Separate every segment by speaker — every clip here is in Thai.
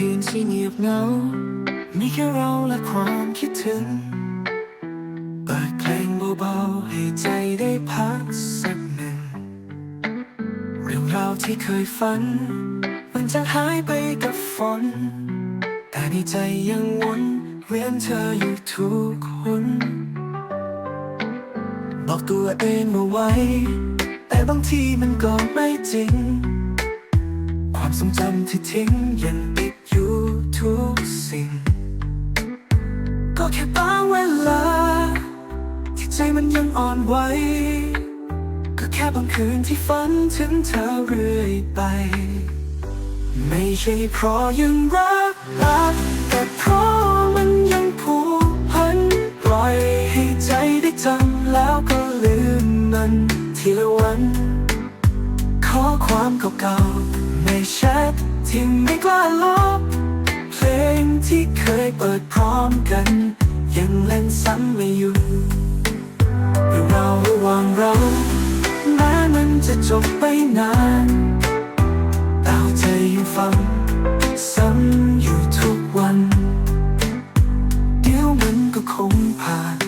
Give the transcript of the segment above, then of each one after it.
Speaker 1: คืนที่เงียบเหงา มีแค่เราและความคิดถึง เปิดเพลงเบาๆ ให้ใจได้พักสักหนึ่ง เรื่องราวที่เคยฝัน มันจะหายไปกับฝน แต่ในใจยังวนเวียนเธออยู่ทุกคนบอกตัวเองเอาไว้ แต่บางทีมันก็ไม่จริง ความทรงจำที่ทิ้งยังติดอยู่ทุกสิ่ง ก็แค่บางเวลา ที่ใจมันยังอ่อนไหวก็แค่บางคืนที่ฝันถึงเธอเรื่อยไป ไม่ใช่เพราะยังรักรักแต่เพราะมันยังผูกพันปล่อยให้ใจได้จำแล้วก็ลืมมันทีละวัน ขอความเก่าๆ ในแชทที่ไม่กล้าลบ เพลงที่เคยเปิดพร้อมกัน ยังเล่นซ้ำไม่หยุดเรื่องราวระหว่างเราแม้มันจะจบไปนานแต่หัวใจยังฟังซ้ำอยู่ทุกวัน เดี๋ยวมันก็คงผ่าน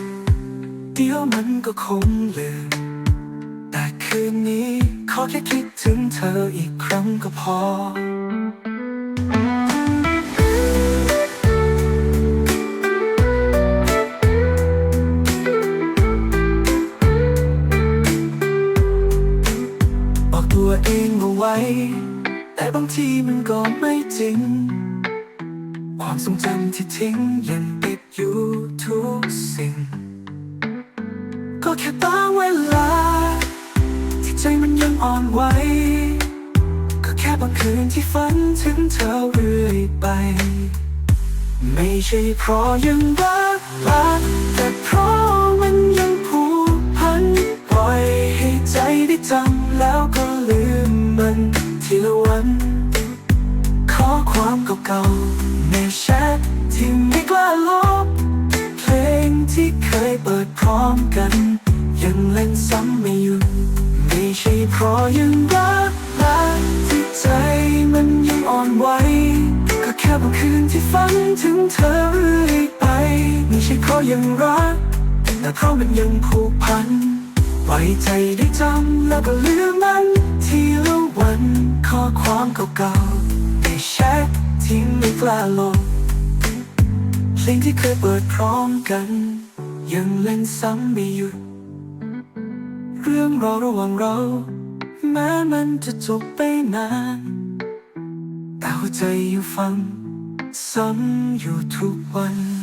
Speaker 1: เดี๋ยวมันก็คงลืม คืนนี้ ขอแค่คิดถึงเธออีกครั้งก็พอ บอกตัวเองเอาไว้ แต่บางทีมันก็ไม่จริง ความทรงจำที่ทิ้งยังติดอยู่ทุกสิ่ง ก็แค่บางเวลา อ่อนไหวก็แค่บางคืนที่ฝันถึงเธอเรื่อยไป ไม่ใช่เพราะยังรักรักแต่เพราะมันยังผูกพันปล่อยให้ใจได้จำแล้วก็ลืมมันทีละวัน ขอความเก่าๆในแชทที่ไม่กล้าลบเพลงที่เคยเปิดพร้อมกัน ยังเล่นซ้ำไม่หยุด เพราะยังรักรักที่ใจมันยังอ่อนไหวก็แค่บางคืนที่ฝันถึงเธอเรื่อยไปไม่ใช่เพราะยังรักแต่เพราะมันยังผูกพัน ไว้ใจได้จำแล้วก็ลืมมันทีละวันข้อความเก่าๆในแชทที่ไม่กล้าลบเพลงที่เคยเปิดพร้อมกัน ยังเล่นซ้ำไม่หยุด เรื่องราวระหว่างเรา แม้มันจะจบไปนาน แต่หัวใจยังฟังซ้ำอยู่ทุกวัน